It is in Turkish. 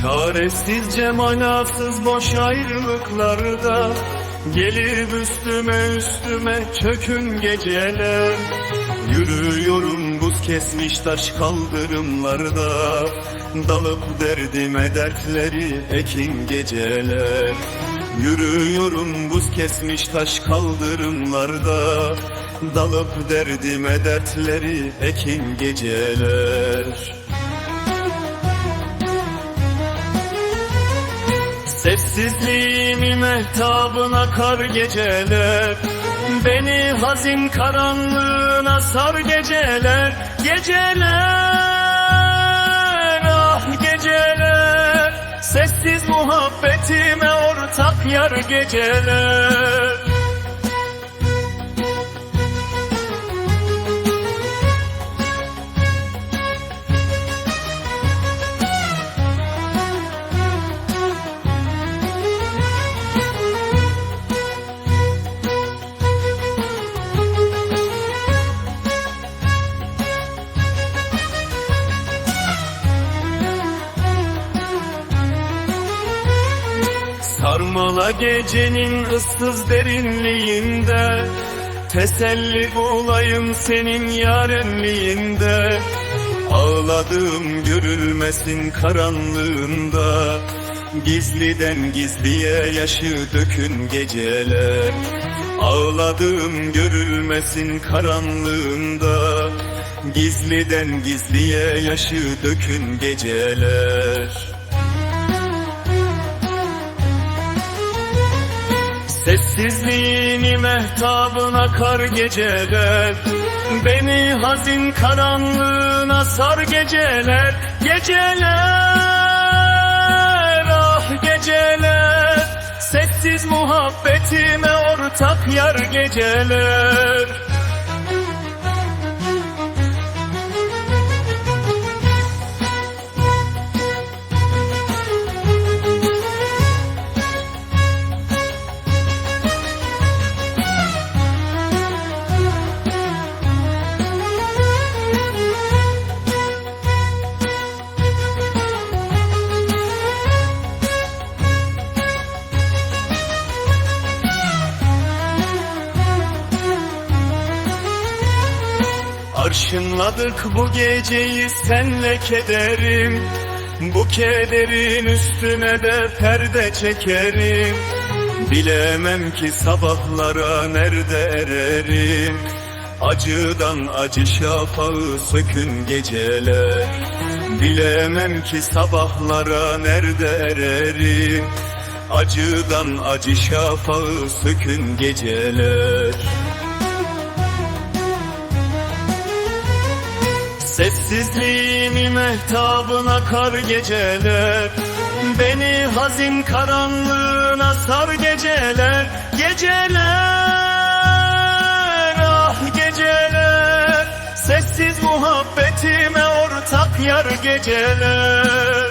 Çaresizce manasız boş ayrılıklarda Gelir üstüme üstüme çökün geceler Yürüyorum buz kesmiş taş kaldırımlarda Dalıp derdime dertleri ekin geceler Yürüyorum buz kesmiş taş kaldırımlarda Dalıp derdime dertleri ekin geceler Sessizliğimi mehtabına kar geceler. Beni hazin karanlığına sar geceler. Geceler ah geceler. Sessiz muhabbetime ortak yar geceler Sarmala gecenin ıssız derinliğinde Teselli bulayım senin yarenliğinde. Ağladığım görülmesin karanlığında Gizliden gizliye yaşı dökün geceler. Ağladığım görülmesin karanlığında Gizliden gizliye yaşı dökün geceler Sessizliğini mehtabına kar geceler. Beni hazin karanlığına sar geceler. Geceler ah geceler. Sessiz muhabbetime ortak yar geceler Arşınladık bu geceyi senle kederim. Bu kederin üstüne de perde çekerim. Bilemem ki sabahlara nerede ererim. Acıdan acı şafağı sökün geceler. Bilemem ki sabahlara nerede ererim. Acıdan acı şafağı sökün geceler Sessizliğini mehtabına kar geceler. Beni hazin karanlığına sar geceler. Geceler ah geceler. Sessiz muhabbetime ortak yar geceler